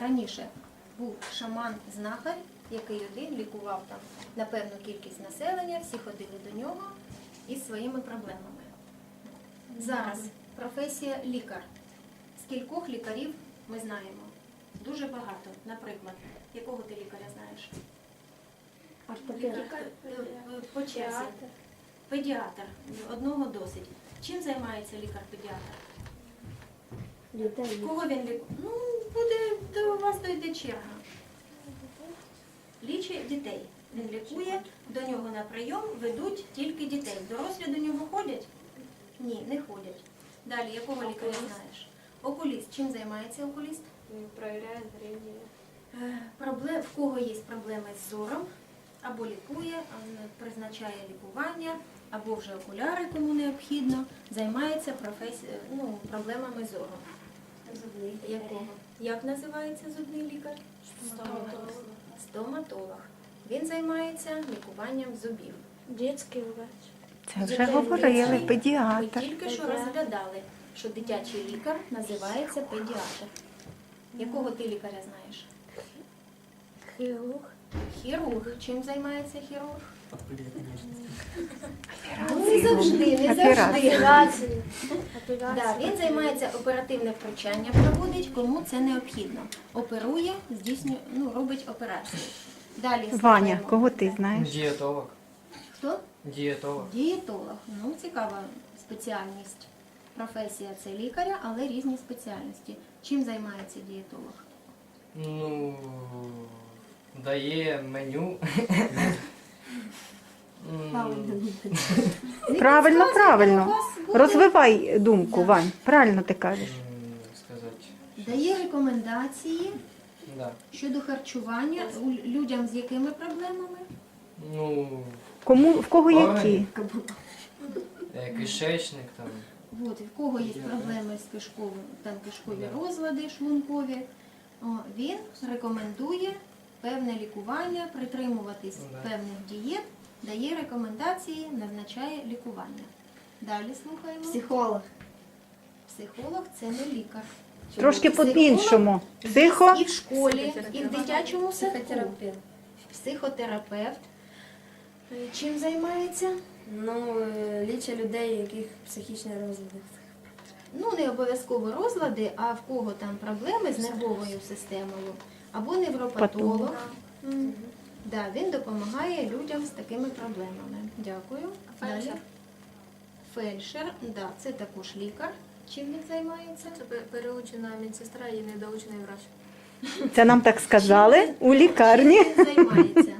Раніше був шаман-знахар, який один лікував там на певну кількість населення, всі ходили до нього із своїми проблемами. Зараз професія лікар. Скількох лікарів ми знаємо? Дуже багато. Наприклад, якого ти лікаря знаєш? Лікар е, е, по черзі. Педіатр. Одного досить. Чим займається лікар-педіатр? Кого він лікує? Ну, буде до вас дойде черга. Лічить дітей. Він лікує, до нього на прийом ведуть тільки дітей. Дорослі до нього ходять? Ні, не ходять. Далі, якого лікаря знаєш? Окуліст. Чим займається окуліст? Проверяет зрение. Е, Проблем, в кого є проблеми з зором, або лікує, призначає лікування, або вже окуляри, кому необхідно, займається професі... ну, проблемами зору. Якого? Як називається зубний лікар? Стоматолог. Стоматолог. Він займається лікуванням зубів. Детский врач. Це вже говорили, Ми педіатр. тільки що розглядали, що дитячий лікар називається педіатр. Якого ти лікаря знаєш? Хирург. Хірург. Чим займається хірург? Ну, не завжди, не завжди. Операции. Да, він займається оперативне втручання, проводить, кому це необхідно. Оперує, здійснює, ну, робить операцію. Далі Ваня, слухаємо. кого ти знаєш? Дієтолог. Хто? Дієтолог. Дієтолог. Ну, цікава спеціальність. Професія це лікаря, але різні спеціальності. Чим займається дієтолог? Ну, дає меню. Правильно, правильно. Розвивай думку, Да. Вань. Правильно ти кажеш. Сказати. Дає рекомендації Да. щодо харчування у- людям з якими проблемами? Ну, Кому в кого які? Е, кишечник там. От, в кого є проблеми з кишковим, там кишкові Да. розлади, шлункові, о, він рекомендує певне лікування, притримуватись Да. певних дієт, дає рекомендації, назначає лікування. Далі слухаємо. Психолог. Психолог це не лікар. Трошки Психолог по-іншому. Психо. І в школі, і в дитячому садку. Психотерапевт. Психотерапевт. Е, Чим займається? Ну, е, лічить людей, яких психічні розлади. Ну, не обов'язково розлади, а в кого там проблеми з нервовою системою, або невропатолог. Патолог. Да, він допомагає людям з такими проблемами. Дякую. Далі. Фельдшер, да, це також лікар. Чим він займається? Це переучена медсестра і недоучений врач. Це нам так сказали у лікарні. Чим він займається?